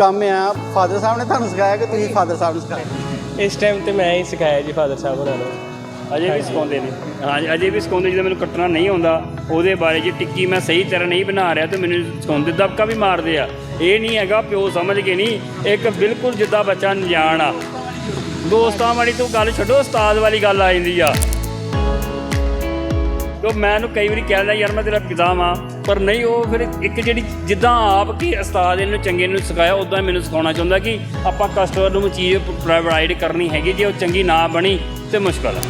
ਕੰਮ ਆ। ਫਾਦਰ ਸਾਹਿਬ ਨੇ ਤੁਹਾਨੂੰ ਸਿਖਾਇਆ ਕਿ ਤੁਸੀਂ ਫਾਦਰ ਸਾਹਿਬ ਨੂੰ ਸਿਖਾਇਆ ਇਸ ਟਾਈਮ ਤੇ ਮੈਂ ਹੀ ਸਿਖਾਇਆ ਜੀ ਫਾਦਰ ਸਾਹਿਬ ਹੋਰਾਂ ਨੂੰ। ਅਜੇ ਵੀ ਸਿਖਾਉਂਦੇ ਨੇ। ਹਾਂ ਅਜੇ ਵੀ ਸਿਖਾਉਂਦੇ ਜਦੋਂ ਮੈਨੂੰ ਕੱਟਣਾ ਨਹੀਂ ਆਉਂਦਾ ਉਹਦੇ ਬਾਰੇ ਜੇ ਟਿੱਕੀ ਮੈਂ ਸਹੀ ਤਰ੍ਹਾਂ ਨਹੀਂ ਬਣਾ ਰਿਹਾ ਤੇ ਮੈਨੂੰ ਸਿਖਾਉਂਦੇ ਦਬਕਾ ਵੀ ਮਾਰਦੇ ਆ। ਇਹ ਨਹੀਂ ਹੈਗਾ ਪਿਓ ਸਮਝ ਕੇ ਨਹੀਂ ਇੱਕ ਬਿਲਕੁਲ ਜਿੱਦਾਂ ਬੱਚਾ ਅਣਜਾਣ ਆ। ਦੋਸਤਾਂ ਵਾਲੀ ਤੋਂ ਗੱਲ ਛੱਡੋ ਉਸਤਾਦ ਵਾਲੀ ਗੱਲ ਆ ਜਾਂਦੀ ਆ। ਤੋ ਮੈਂ ਉਹਨੂੰ ਕਈ ਵਾਰੀ ਕਹਿ ਦਿੰਦਾ ਯਾਰ ਮੈਂ ਤੇਰਾ ਪਿਤਾ ਵਾਂ। ਪਰ ਨਹੀਂ, ਉਹ ਫਿਰ ਇੱਕ ਜਿਹੜੀ ਜਿੱਦਾਂ ਆਪ ਕੀ ਉਸਤਾਦ ਇਹਨੂੰ ਚੰਗੇ ਨੂੰ ਸਿਖਾਇਆ ਉਦਾਂ ਮੈਨੂੰ ਸਿਖਾਉਣਾ ਚਾਹੁੰਦਾ ਕਿ ਆਪਾਂ ਕਸਟਮਰ ਨੂੰ ਚੀਜ਼ ਪ੍ਰੋਵਾਈਡ ਕਰਨੀ ਹੈਗੀ, ਜੇ ਉਹ ਚੰਗੀ ਨਾ ਬਣੀ ਤੇ ਮੁਸ਼ਕਲ ਹੈ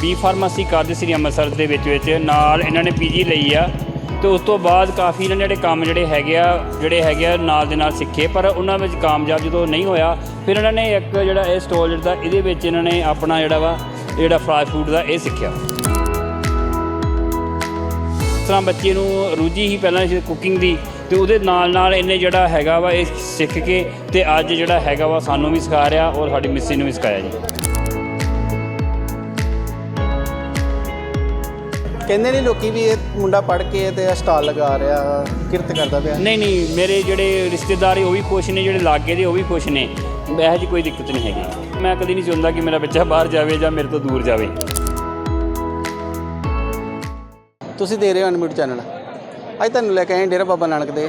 ਬੀ ਫਾਰਮੇਸੀ ਕਰਦੇ ਸ੍ਰੀ ਅੰਮ੍ਰਿਤਸਰ ਦੇ ਵਿੱਚ ਵਿੱਚ ਨਾਲ ਇਹਨਾਂ ਨੇ ਪੀਜੀ ਲਈ ਆ ਤੇ ਉਸ ਤੋਂ ਬਾਅਦ ਕਾਫੀ ਇਹਨਾਂ ਨੇ ਜਿਹੜੇ ਕੰਮ ਜਿਹੜੇ ਹੈਗੇ ਆ, ਜਿਹੜੇ ਹੈਗੇ ਆ ਨਾਲ ਦੇ ਨਾਲ ਸਿੱਖੇ, ਪਰ ਉਹਨਾਂ ਵਿੱਚ ਕਾਮਯਾਬ ਜਦੋਂ ਨਹੀਂ ਹੋਇਆ, ਫਿਰ ਇਹਨਾਂ ਨੇ ਇੱਕ ਜਿਹੜਾ ਇਹ ਸਟੋਲ ਜਿਹੜਾ, ਇਹਦੇ ਵਿੱਚ ਇਹਨਾਂ ਨੇ ਆਪਣਾ ਜਿਹੜਾ ਵਾ, ਜਿਹੜਾ ਫਾਸਟ ਫੂਡ ਦਾ ਇਹ ਸਿੱਖਿਆ। ਤਰ੍ਹਾਂ ਬੱਚੇ ਨੂੰ ਰੁਚੀ ਹੀ ਪਹਿਲਾਂ ਕੁਕਿੰਗ ਦੀ ਤੇ ਉਹਦੇ ਨਾਲ ਨਾਲ ਇਹਨੇ ਜਿਹੜਾ ਹੈਗਾ ਵਾ ਇਹ ਸਿੱਖ ਕੇ ਤੇ ਅੱਜ ਜਿਹੜਾ ਹੈਗਾ ਵਾ ਸਾਨੂੰ ਵੀ ਸਿਖਾ ਰਿਹਾ ਔਰ ਸਾਡੀ ਮਿੱਸੀ ਨੂੰ ਵੀ ਸਿਖਾਇਆ ਜੀ। ਕਹਿੰਦੇ ਨੇ ਲੋਕੀ ਵੀ ਇਹ ਮੁੰਡਾ ਪੜ ਕੇ ਤੇ ਸਟਾਲ ਲਗਾ ਰਿਹਾ ਕਿਰਤ ਕਰਦਾ ਪਿਆ। ਨਹੀਂ ਨਹੀਂ ਮੇਰੇ ਜਿਹੜੇ ਰਿਸ਼ਤੇਦਾਰ ਉਹ ਵੀ ਖੁਸ਼ ਨੇ ਜਿਹੜੇ ਲਾਗੇ ਦੇ ਉਹ ਵੀ ਖੁਸ਼ ਨੇ। ਇਹੋ ਜਿਹੀ ਕੋਈ ਦਿੱਕਤ ਨਹੀਂ ਹੈਗੀ। ਮੈਂ ਕਦੀ ਨਹੀਂ ਚਾਹੁੰਦਾ ਕਿ ਮੇਰਾ ਬੱਚਾ ਬਾਹਰ ਜਾਵੇ ਜਾਂ ਮੇਰੇ ਤੋਂ ਦੂਰ ਜਾਵੇ। ਤੁਸੀਂ ਦੇ ਰਹੇ ਹੋ ਅਨਮਿਊਟ ਚੈਨਲ ਅੱਜ ਤੁਹਾਨੂੰ ਲੈ ਕੇ ਆਏ ਡੇਰਾ ਬਾਬਾ ਨਾਨਕ ਦੇ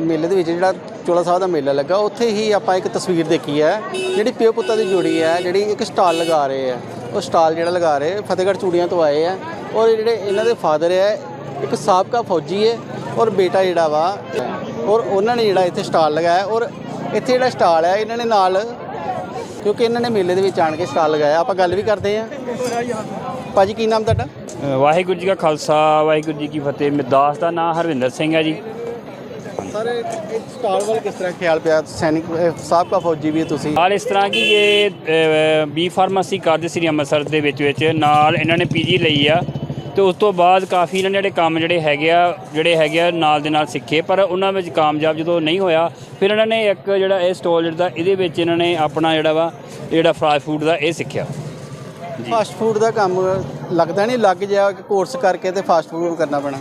ਮੇਲੇ ਦੇ ਵਿੱਚ, ਜਿਹੜਾ ਚੋਲਾ ਸਾਹਿਬ ਦਾ ਮੇਲਾ ਲੱਗਾ। ਉੱਥੇ ਹੀ ਆਪਾਂ ਇੱਕ ਤਸਵੀਰ ਦੇਖੀ ਹੈ, ਜਿਹੜੀ ਪਿਓ ਪੁੱਤਾਂ ਦੀ ਜੋੜੀ ਹੈ, ਜਿਹੜੀ ਇੱਕ ਸਟਾਲ ਲਗਾ ਰਹੇ ਆ ਉਹ ਸਟਾਲ ਜਿਹੜਾ ਲਗਾ ਰਹੇ, ਫਤਿਹਗੜ੍ਹ ਚੂੜੀਆਂ ਤੋਂ ਆਏ ਆ ਔਰ ਜਿਹੜੇ ਇਹਨਾਂ ਦੇ ਫਾਦਰ ਹੈ, ਇੱਕ ਸਾਬਕਾ ਫੌਜੀ ਹੈ, ਔਰ ਬੇਟਾ ਜਿਹੜਾ ਵਾ, ਔਰ ਉਹਨਾਂ ਨੇ ਜਿਹੜਾ ਇੱਥੇ ਸਟਾਲ ਲਗਾਇਆ। ਔਰ ਇੱਥੇ ਜਿਹੜਾ ਸਟਾਲ ਹੈ, ਇਹਨਾਂ ਨੇ ਨਾਲ, ਕਿਉਂਕਿ ਇਹਨਾਂ ਨੇ ਮੇਲੇ ਦੇ ਵਿੱਚ ਆਣ ਕੇ ਸਟਾਲ ਲਗਾਇਆ। ਆਪਾਂ ਗੱਲ ਵੀ ਕਰਦੇ ਆ ਭਾਜੀ, ਕੀ ਨਾਮ ਤੁਹਾਡਾ? ਵਾਹਿਗੁਰੂ ਜੀ ਕਾ ਖਾਲਸਾ ਵਾਹਿਗੁਰੂ ਜੀ ਕੀ ਫਤਿਹ। ਮਿਦਾਸ ਦਾ ਨਾਮ ਹਰਵਿੰਦਰ ਸਿੰਘ ਹੈ ਜੀ। ਸਰ ਇਹ ਸਟਾਲ ਵੱਲ ਕਿਸ ਤਰ੍ਹਾਂ ਖਿਆਲ ਪਿਆ? ਸੈਨਿਕ ਅਹ ਸਾਬਕਾ ਫੌਜੀ ਵੀ ਤੁਸੀਂ? ਹਾਲ ਇਸ ਤਰ੍ਹਾਂ ਕਿ ਇਹ ਬੀ ਫਾਰਮੇਸੀ ਕਰਦੇ ਸ੍ਰੀ ਅੰਮ੍ਰਿਤਸਰ ਦੇ ਵਿੱਚ ਵਿੱਚ। ਨਾਲ ਇਹਨਾਂ ਨੇ ਪੀਜੀ ਲਈ ਆ। ਤੇ ਉਸ ਤੋਂ ਬਾਅਦ ਕਾਫੀ ਇਹਨਾਂ ਨੇ ਜਿਹੜੇ ਕੰਮ ਜਿਹੜੇ ਹੈਗੇ ਆ ਜਿਹੜੇ ਹੈਗੇ ਆ ਨਾਲ ਦੇ ਨਾਲ ਸਿੱਖੇ। ਪਰ ਉਹਨਾਂ ਵਿੱਚ ਕਾਮਯਾਬ ਜਦੋਂ ਨਹੀਂ ਹੋਇਆ ਫਿਰ ਇਹਨਾਂ ਨੇ ਇੱਕ ਜਿਹੜਾ ਇਹ ਸਟੋਲ ਜਿਹੜਾ ਇਹਦੇ ਵਿੱਚ ਇਹਨਾਂ ਨੇ ਆਪਣਾ ਜਿਹੜਾ ਵਾ ਜਿਹੜਾ ਫਾਸਟ ਫੂਡ ਦਾ ਇਹ ਸਿੱਖਿਆ। ਫਾਸਟ ਫੂਡ ਦਾ ਕੰਮ ਲੱਗਦਾ ਨਹੀਂ ਲੱਗ ਜਾ ਕੋਰਸ ਕਰਕੇ ਤੇ ਫਾਸਟ ਫੂਡ ਕਰਨਾ ਪੈਣਾ।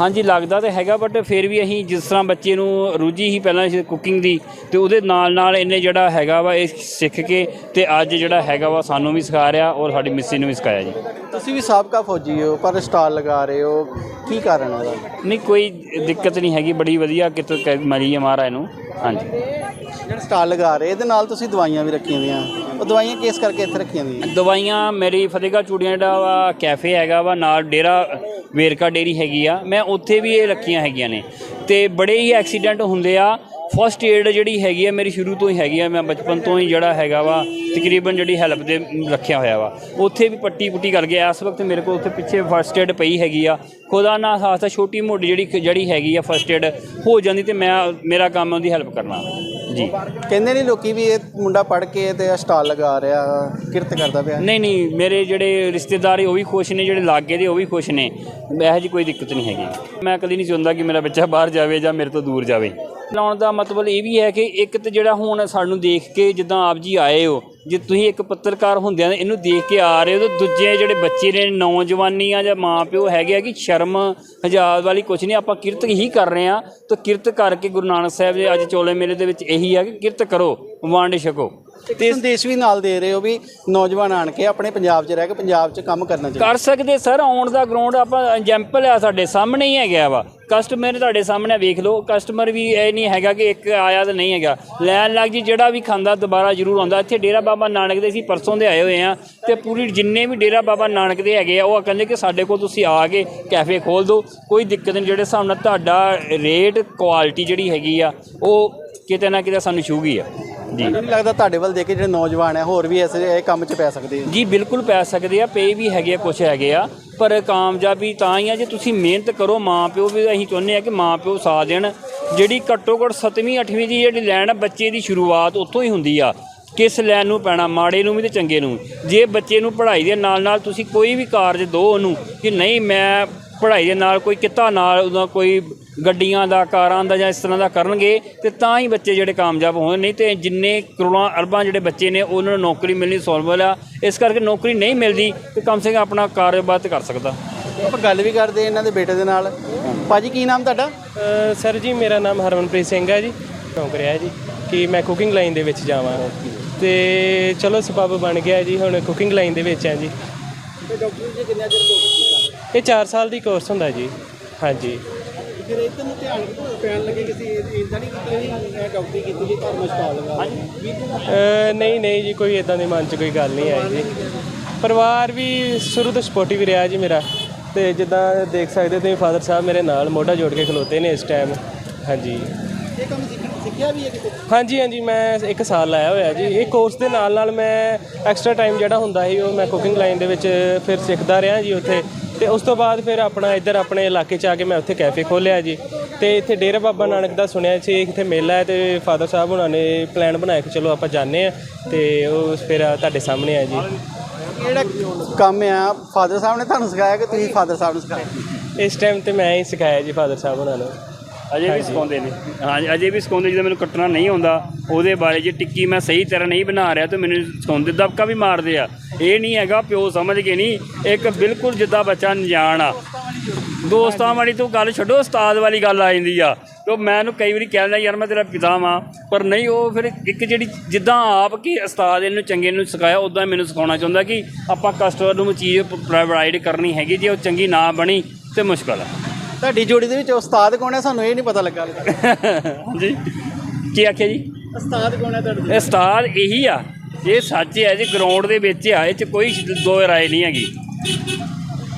ਹਾਂਜੀ ਲੱਗਦਾ ਤਾਂ ਹੈਗਾ ਬਟ ਫਿਰ ਵੀ ਅਸੀਂ ਜਿਸ ਤਰ੍ਹਾਂ ਬੱਚੇ ਨੂੰ ਰੁਚੀ ਹੀ ਪਹਿਲਾਂ ਕੁਕਿੰਗ ਦੀ ਤੇ ਉਹਦੇ ਨਾਲ ਨਾਲ ਇਹਨੇ ਜਿਹੜਾ ਹੈਗਾ ਵਾ ਇਹ ਸਿੱਖ ਕੇ ਤੇ ਅੱਜ ਜਿਹੜਾ ਹੈਗਾ ਵਾ ਸਾਨੂੰ ਵੀ ਸਿਖਾ ਰਿਹਾ ਔਰ ਸਾਡੀ ਮਿੱਸੀ ਨੂੰ ਵੀ ਸਿਖਾਇਆ ਜੀ। ਤੁਸੀਂ ਵੀ ਸਾਬਕਾ ਫੌਜੀ ਹੋ ਪਰ ਸਟਾਲ ਲਗਾ ਰਹੇ ਹੋ ਕੀ ਕਾਰਨ ਹੈ ਇਹਦਾ ਨਹੀਂ ਕੋਈ ਦਿੱਕਤ ਨਹੀਂ ਹੈਗੀ ਬੜੀ ਵਧੀਆ ਕਿਤੇ ਮਰੀ ਹੈ ਮਹਾਰਾਜ ਨੂੰ। ਹਾਂਜੀ। ਜਿਹੜਾ ਸਟਾਲ ਲਗਾ ਰਹੇ, ਇਹਦੇ ਨਾਲ ਤੁਸੀਂ ਦਵਾਈਆਂ ਵੀ ਰੱਖੀਆਂ ਦੀਆਂ। ਉਹ ਦਵਾਈਆਂ ਕਿਸ ਕਰਕੇ ਇੱਥੇ ਰੱਖੀਆਂ ਦੀਆਂ? ਦਵਾਈਆਂ ਮੇਰੀ ਫਤਿਹਗੜ੍ਹ ਚੂੜੀਆਂ ਜਿਹੜਾ ਵਾ, ਕੈਫੇ ਹੈਗਾ ਵਾ, ਨਾਲ ਡੇਰਾ ਵੇਰਕਾ ਡੇਰੀ ਹੈਗੀ ਆ। ਮੈਂ ਉੱਥੇ ਵੀ ਇਹ ਰੱਖੀਆਂ ਹੈਗੀਆਂ ਨੇ। ਤੇ ਬੜੇ ਹੀ ਐਕਸੀਡੈਂਟ ਹੁੰਦੇ ਆ। ਫਸਟ ਏਡ ਜਿਹੜੀ ਹੈਗੀ ਆ, ਮੇਰੀ ਸ਼ੁਰੂ ਤੋਂ ਹੀ ਹੈਗੀ ਆ। ਮੈਂ ਬਚਪਨ ਤੋਂ ਹੀ ਜਿਹੜਾ ਹੈਗਾ ਵਾ, ਤਕਰੀਬਨ ਜਿਹੜੀ ਹੈਲਪ ਦੇ ਰੱਖਿਆ ਹੋਇਆ ਵਾ। ਉੱਥੇ ਵੀ ਪੱਟੀ ਪੁੱਟੀ ਕਰ ਗਿਆ। ਇਸ ਵਕਤ ਮੇਰੇ ਕੋਲ ਉੱਥੇ ਪਿੱਛੇ ਫਸਟ ਏਡ ਪਈ ਹੈਗੀ ਆ। ਖੁਦਾ ਨਾ ਖਾਸਤਾ ਛੋਟੀ ਮੋਟੀ ਜਿਹੜੀ ਜਿਹੜੀ ਹੈਗੀ ਆ ਫਸਟ ਏਡ ਹੋ ਜਾਂਦੀ ਤੇ ਮੈਂ, ਮੇਰਾ ਕੰਮ ਉਹਦੀ ਹੈਲਪ ਕਰਨਾ। ਜੀ। ਕਹਿੰਦੇ ਨੇ ਲੋਕੀ ਵੀ ਇਹ ਮੁੰਡਾ ਪੜ ਕੇ ਤੇ ਸਟਾਲ ਲਗਾ ਰਿਹਾ ਕਿਰਤ ਕਰਦਾ ਪਿਆ। ਨਹੀਂ ਨਹੀਂ ਮੇਰੇ ਜਿਹੜੇ ਰਿਸ਼ਤੇਦਾਰ ਉਹ ਵੀ ਖੁਸ਼ ਨੇ ਜਿਹੜੇ ਲਾਗੇ ਦੇ ਉਹ ਵੀ ਖੁਸ਼ ਨੇ। ਇਹੋ ਜਿਹੀ ਕੋਈ ਦਿੱਕਤ ਨਹੀਂ ਹੈਗੀ। ਮੈਂ ਕਦੀ ਨਹੀਂ ਚਾਹੁੰਦਾ ਕਿ ਮੇਰਾ ਬੱਚਾ ਬਾਹਰ ਜਾਵੇ ਜਾਂ ਮੇਰੇ ਤੋਂ ਦੂਰ ਜਾਵੇ। ਲਾਉਣ ਦਾ ਮਤਲਬ ਇਹ ਵੀ ਹੈ ਕਿ ਇੱਕ ਤੇ ਜਿਹੜਾ ਹੁਣ ਸਾਨੂੰ ਦੇਖ ਕੇ ਜਿੱਦਾਂ ਆਪ ਜੀ ਆਏ ਹੋ ਜੇ ਤੁਸੀਂ ਇੱਕ ਪੱਤਰਕਾਰ ਹੁੰਦਿਆਂ ਨੇ ਇਹਨੂੰ ਦੇਖ ਕੇ ਆ ਰਹੇ ਹੋ ਤਾਂ ਦੂਜੇ ਜਿਹੜੇ ਬੱਚੇ ਨੇ ਨੌਜਵਾਨੀਆਂ ਜਾਂ ਮਾਂ ਪਿਓ ਹੈਗੇ ਆ ਕਿ ਸ਼ਰਮ ਹਜਾਬ ਵਾਲੀ ਕੁਛ ਨਹੀਂ ਆਪਾਂ ਕਿਰਤ ਹੀ ਕਰ ਰਹੇ ਆ ਤਾਂ ਕਿਰਤ ਕਰਕੇ ਗੁਰੂ ਨਾਨਕ ਸਾਹਿਬ ਦੇ ਅੱਜ ਚੋਲੇ ਮੇਲੇ ਦੇ ਵਿੱਚ ਇਹੀ ਆ ਕਿ ਕਿਰਤ ਕਰੋ ਵੰਡ ਛਕੋ। ਤੇ ਸੰਦੇਸ਼ ਵੀ ਨਾਲ ਦੇ ਰਹੇ ਹੋ ਵੀ ਨੌਜਵਾਨ ਆਣ ਕੇ ਆਪਣੇ ਪੰਜਾਬ 'ਚ ਰਹਿ ਕੇ ਪੰਜਾਬ 'ਚ ਕੰਮ ਕਰਨਾ ਚਾਹੀਦਾ। ਕਰ ਸਕਦੇ ਸਰ ਆਉਣ ਦਾ ਗਰਾਊਂਡ ਆਪਾਂ ਐਗਜ਼ਾਮਪਲ ਆ ਸਾਡੇ ਸਾਹਮਣੇ ਹੀ ਹੈਗਾ ਵਾ। ਕਸਟਮਰ ਤੁਹਾਡੇ ਸਾਹਮਣੇ ਵੇਖ ਲਓ ਕਸਟਮਰ ਵੀ ਇਹ ਨਹੀਂ ਹੈਗਾ ਕਿ ਇੱਕ ਆਇਆ ਤਾਂ ਨਹੀਂ ਹੈਗਾ। ਲੈਣ ਲੱਗ ਜੀ ਜਿਹੜਾ ਵੀ ਖਾਂਦਾ ਦੁਬਾਰਾ ਜ਼ਰੂਰ ਆਉਂਦਾ ਇੱਥੇ ਡੇਰਾ ਬਾਬਾ ਨਾਨਕ ਦੇ ਅਸੀਂ ਪਰਸੋਂ ਦੇ ਆਏ ਹੋਏ ਆ ਤੇ ਪੂਰੀ ਜਿੰਨੇ ਵੀ ਡੇਰਾ ਬਾਬਾ ਨਾਨਕ ਦੇ ਹੈਗੇ ਆ ਉਹ ਕਹਿੰਦੇ ਕਿ ਸਾਡੇ ਕੋਲ ਤੁਸੀਂ ਆ ਕੇ ਕੈਫੇ ਖੋਲ ਦਿਓ। ਕੋਈ ਦਿੱਕਤ ਨਹੀਂ ਜਿਹੜੇ ਹਿਸਾਬ ਨਾਲ ਤੁਹਾਡਾ ਰੇਟ ਕੁਆਲਿਟੀ ਜਿਹੜੀ ਹੈਗੀ ਆ ਉਹ ਕਿਤੇ ਨਾ ਕਿਤੇ ਸਾਨੂੰ ਛੂਗੀ ਆ। ਜੀ। ਮੈਨੂੰ ਨਹੀਂ ਲੱਗਦਾ ਤੁਹਾਡੇ ਵੱਲ ਦੇਖ ਕੇ ਜਿਹੜੇ ਨੌਜਵਾਨ ਹੈ ਹੋਰ ਵੀ ਐਸੇ ਇਹ ਕੰਮ 'ਚ ਪੈ ਸਕਦੇ ਆ। ਜੀ ਬਿਲਕੁਲ ਪੈ ਸਕਦੇ ਆ ਪੇ ਵੀ ਹੈਗੇ ਆ ਕੁਛ ਹੈਗੇ ਆ ਪਰ ਕਾਮਯਾਬੀ ਤਾਂ ਹੀ ਆ ਜੇ ਤੁਸੀਂ ਮਿਹਨਤ ਕਰੋ ਮਾਂ ਪਿਓ ਵੀ ਅਸੀਂ ਚਾਹੁੰਦੇ ਆ ਕਿ ਮਾਂ ਪਿਓ ਸਾਥ ਦੇਣ। ਜਿਹੜੀ ਘੱਟੋ ਘੱਟ 7ਵੀਂ 8ਵੀਂ ਦੀ ਜਿਹੜੀ ਲੈਣ ਆ ਬੱਚੇ ਦੀ ਸ਼ੁਰੂਆਤ ਉੱਥੋਂ ਹੀ ਹੁੰਦੀ ਆ। ਕਿਸ ਲੈਣ ਨੂੰ ਪੈਣਾ ਮਾੜੇ ਨੂੰ ਵੀ ਤੇ ਚੰਗੇ ਨੂੰ ਜੇ ਬੱਚੇ ਨੂੰ ਪੜ੍ਹਾਈ ਦੇ ਨਾਲ ਨਾਲ ਤੁਸੀਂ ਕੋਈ ਵੀ ਕਾਰਜ ਦਿਓ ਉਹਨੂੰ ਕਿ ਨਹੀਂ ਮੈਂ ਪੜ੍ਹਾਈ ਦੇ ਨਾਲ ਕੋਈ ਕਿੱਤਾ ਨਾਲ ਉਹਦਾ ਕੋਈ ਗੱਡੀਆਂ ਦਾ ਕਾਰਾਂ ਦਾ ਜਾਂ ਇਸ ਤਰ੍ਹਾਂ ਦਾ ਕਰਨਗੇ ਤੇ ਤਾਂ ਹੀ ਬੱਚੇ ਜਿਹੜੇ ਕਾਮਯਾਬ ਹੋਣ। ਨਹੀਂ ਤੇ ਜਿੰਨੇ ਕਰੋੜਾਂ ਅਰਬਾਂ ਜਿਹੜੇ ਬੱਚੇ ਨੇ ਉਹਨਾਂ ਨੂੰ ਨੌਕਰੀ ਮਿਲਣੀ ਸੌਲਵਲ ਆ। ਇਸ ਕਰਕੇ ਨੌਕਰੀ ਨਹੀਂ ਮਿਲਦੀ ਤੇ ਕਮ ਸੇ ਕਮ ਆਪਣਾ ਕਾਰੋਬਾਰ ਤੇ ਕਰ ਸਕਦਾ। ਆਪਾਂ ਗੱਲ ਵੀ ਕਰਦੇ ਇਹਨਾਂ ਦੇ ਬੇਟੇ ਦੇ ਨਾਲ। ਭਾਜੀ ਕੀ ਨਾਮ ਤੁਹਾਡਾ? ਸਰ ਜੀ ਮੇਰਾ ਨਾਮ ਹਰਮਨਪ੍ਰੀਤ ਸਿੰਘ ਹੈ ਜੀ। ਸ਼ੌਂਕ ਰਿਹਾ ਜੀ ਕਿ ਮੈਂ ਕੁਕਿੰਗ ਲਾਈਨ ਦੇ ਵਿੱਚ ਜਾਵਾਂ। ਤੇ ਚਲੋ ਸਬਬ ਬਣ ਗਿਆ ਜੀ ਹੁਣ ਕੁਕਿੰਗ ਲਾਈਨ ਦੇ ਵਿੱਚ ਹਾਂ ਜੀ। ਤੇ ਡਾਕਟਰ ਜੀ ਕਿੰਨਾ ਚਿਰ ਕੋਰਸ ਕੀਤਾ? ਇਹ 4 ਸਾਲ ਦੀ ਕੋਰਸ ਹੁੰਦਾ ਜੀ। ਹਾਂਜੀ। ਫਿਰ ਨੂੰ ਧਿਆਨ ਪੈਣ ਲੱਗੇ ਕਿਸੇ ਇਦਾਂ ਨਹੀਂ ਕੀਤਾ ਜੀ ਮੈਂ ਡਾਕਟਰੀ ਕੀਤੀ ਜੀ ਘਰ ਮਸਤਾਲ ਲਗਾ ਨਹੀਂ ਨਹੀਂ ਜੀ ਕੋਈ ਇਦਾਂ ਦੇ ਮਨ 'ਚ ਕੋਈ ਗੱਲ ਨਹੀਂ ਆਈ ਜੀ। ਪਰਿਵਾਰ ਵੀ ਸ਼ੁਰੂ ਤੋਂ ਸਪੋਰਟਿਵ ਰਿਹਾ ਜੀ ਮੇਰਾ। ਤੇ ਜਿੱਦਾਂ ਦੇਖ ਸਕਦੇ ਤੁਸੀਂ ਫਾਦਰ ਸਾਹਿਬ ਮੇਰੇ ਨਾਲ ਮੋਢਾ ਜੋੜ ਕੇ ਖਲੋਤੇ ਨੇ ਇਸ ਟਾਈਮ ਹਾਂਜੀ। ਇਹ ਕੰਮ ਸਿੱਖ- ਸਿੱਖਿਆ ਵੀ ਹੈ ਕਿਤੇ? ਹਾਂਜੀ ਹਾਂਜੀ ਮੈਂ ਇੱਕ ਸਾਲ ਲਾਇਆ ਹੋਇਆ ਜੀ। ਇਹ ਕੋਰਸ ਦੇ ਨਾਲ ਨਾਲ ਮੈਂ ਐਕਸਟਰਾ ਟਾਈਮ ਜਿਹੜਾ ਹੁੰਦਾ ਸੀ ਉਹ ਮੈਂ ਕੁਕਿੰਗ ਲਾਈਨ ਦੇ ਵਿੱਚ ਫਿਰ ਸਿੱਖਦਾ ਰਿਹਾ ਜੀ ਉੱਥੇ। ਤੇ ਉਸ ਤੋਂ ਬਾਅਦ ਫਿਰ ਆਪਣਾ ਇੱਧਰ ਆਪਣੇ ਇਲਾਕੇ 'ਚ ਆ ਕੇ ਮੈਂ ਉੱਥੇ ਕੈਫੇ ਖੋਲ੍ਹਿਆ ਜੀ। ਤੇ ਇੱਥੇ ਡੇਰਾ ਬਾਬਾ ਨਾਨਕ ਦਾ ਸੁਣਿਆ ਸੀ ਇੱਥੇ ਮੇਲਾ ਹੈ ਤੇ ਫਾਦਰ ਸਾਹਿਬ ਉਹਨਾਂ ਨੇ ਪਲਾਨ ਬਣਾਇਆ ਕਿ ਚਲੋ ਆਪਾਂ ਜਾਂਦੇ ਆ ਤੇ ਉਹ ਫਿਰ ਤੁਹਾਡੇ ਸਾਹਮਣੇ ਆ ਜੀ। ਕਿਹੜਾ ਕੰਮ ਆ? ਫਾਦਰ ਸਾਹਿਬ ਨੇ ਤੁਹਾਨੂੰ ਸਿਖਾਇਆ ਕਿ ਤੁਸੀਂ ਫਾਦਰ ਸਾਹਿਬ ਨੂੰ ਸਿਖਾਇਆ ਇਸ ਟਾਈਮ ਤੇ ਮੈਂ ਹੀ ਸਿਖਾਇਆ ਜੀ ਫਾਦਰ ਸਾਹਿਬ ਉਹਨਾਂ ਨੂੰ। ਅਜੇ ਵੀ ਸਿਖਾਉਂਦੇ ਨੇ। ਹਾਂਜੀ ਅਜੇ ਵੀ ਸਿਖਾਉਂਦੇ ਜਦੋਂ ਮੈਨੂੰ ਕੱਟਣਾ ਨਹੀਂ ਆਉਂਦਾ ਉਹਦੇ ਬਾਰੇ ਜੇ ਟਿੱਕੀ ਮੈਂ ਸਹੀ ਤਰ੍ਹਾਂ ਨਹੀਂ ਬਣਾ ਰਿਹਾ ਤਾਂ ਮੈਨੂੰ ਸਿਖਾਉਂਦੇ ਦਬਕਾ ਵੀ ਮਾਰਦੇ ਆ। ਇਹ ਨਹੀਂ ਹੈਗਾ ਪਿਓ ਸਮਝ ਕੇ ਨਹੀਂ ਇੱਕ ਬਿਲਕੁਲ ਜਿੱਦਾਂ ਬੱਚਾ ਅਣਜਾਣ ਆ। ਦੋਸਤਾਂ ਵਾਲੀ ਤੋਂ ਗੱਲ ਛੱਡੋ ਉਸਤਾਦ ਵਾਲੀ ਗੱਲ ਆ ਜਾਂਦੀ ਆ। ਤੇ ਮੈਂ ਉਹਨੂੰ ਕਈ ਵਾਰੀ ਕਹਿ ਦਿੰਦਾ ਯਾਰ ਮੈਂ ਤੇਰਾ ਪਿਤਾ ਵਾਂ। ਪਰ ਨਹੀਂ ਉਹ ਫਿਰ ਇੱਕ ਜਿਹੜੀ ਜਿੱਦਾਂ ਆਪ ਕਿ ਉਸਤਾਦ ਇਹਨੂੰ ਚੰਗੇ ਨੂੰ ਸਿਖਾਇਆ ਉਦਾਂ ਮੈਨੂੰ ਸਿਖਾਉਣਾ ਚਾਹੁੰਦਾ ਕਿ ਆਪਾਂ ਕਸਟਮਰ ਨੂੰ ਚੀਜ਼ ਪ੍ਰੋਵਾਈਡ ਕਰਨੀ ਹੈਗੀ ਜੇ ਉਹ ਚੰਗੀ ਨਾ ਬਣੀ ਤੇ ਮੁਸ਼ਕਲ ਆ। ਤੁਹਾਡੀ ਜੋੜੀ ਦੇ ਵਿੱਚ ਉਸਤਾਦ ਕੌਣ ਹੈ? ਸਾਨੂੰ ਇਹ ਨਹੀਂ ਪਤਾ ਲੱਗਾ ਹਾਂਜੀ। ਕੀ ਆਖਿਆ ਜੀ? ਉਸਤਾਦ ਕੌਣ ਹੈ ਤੁਹਾਡੇ ਇਹ ਉਸਤਾਦ ਇਹੀ ਆ। ਇਹ ਸੱਚ ਹੈ ਜੀ ਗਰਾਊਂਡ ਦੇ ਵਿੱਚ ਆ। ਇਹ ਚ ਕੋਈ ਦੋ ਰਾਏ ਨਹੀਂ ਹੈਗੀ।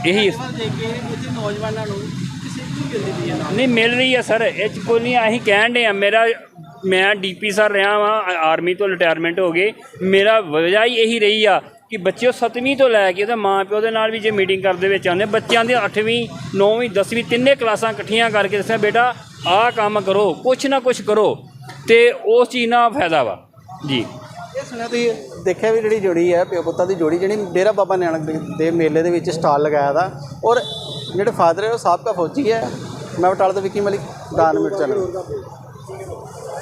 ਇਹੀ ਦੇਖ ਕੇ ਇੱਥੇ ਨੌਜਵਾਨਾਂ ਨੂੰ ਕਿਸੇ ਨੂੰ ਮਿਲਦੀ ਪਈ ਹੈ ਨਹੀਂ ਮਿਲ ਰਹੀ ਆ ਸਰ। ਇਹ ਚ ਕੋਈ ਨਹੀਂ ਅਸੀਂ ਕਹਿਣ ਦੇ ਆ ਮੇਰਾ ਮੈਂ ਡੀਪੀ ਸਰ ਰਿਹਾ ਵਾਂ ਆਰਮੀ ਤੋਂ ਰਿਟਾਇਰਮੈਂਟ ਹੋ ਗਏ। ਮੇਰਾ ਵਜ੍ਹਾ ਹੀ ਇਹੀ ਰਹੀ ਆ ਕਿ ਬੱਚੇ 7ਵੀਂ ਤੋਂ ਲੈ ਕੇ ਉਹਦੇ ਮਾਂ ਪਿਓ ਦੇ ਨਾਲ ਵੀ ਜੇ ਮੀਟਿੰਗ ਕਰਦੇ ਵਿੱਚ ਆਉਂਦੇ, ਬੱਚਿਆਂ ਦੇ 8ਵੀਂ 9ਵੀਂ 10ਵੀਂ ਤਿੰਨੇ ਕਲਾਸਾਂ ਇਕੱਠੀਆਂ ਕਰਕੇ ਦੱਸਿਆ, ਬੇਟਾ, ਆਹ ਕੰਮ ਕਰੋ, ਕੁਛ ਨਾ ਕੁਛ ਕਰੋ। ਤੇ ਉਸ ਚੀਜ਼ ਨਾਲ ਫਾਇਦਾ ਵਾ। ਜੀ। ਇਹ ਸੁਣਿਆ ਤੁਸੀਂ, ਦੇਖਿਆ ਵੀ ਜਿਹੜੀ ਜੋੜੀ ਹੈ, ਪਿਓ ਪੁੱਤਾਂ ਦੀ ਜੋੜੀ ਜਿਹੜੀ ਡੇਰਾ ਬਾਬਾ ਨਾਨਕ ਦੇ- ਦੇ ਮੇਲੇ ਦੇ ਵਿੱਚ ਸਟਾਲ ਲਗਾਇਆ ਦਾ। ਔਰ ਜਿਹੜੇ ਫਾਦਰ ਹੈ, ਉਹ ਸਾਬਕਾ ਫੌਜੀ ਹੈ। ਮੈਂ ਬਟਾਲਾ ਤੋਂ ਵਿੱਕੀ ਮਲਿਕ, ਦਾਨ ਮਿੰਟ ਚੈਨਲ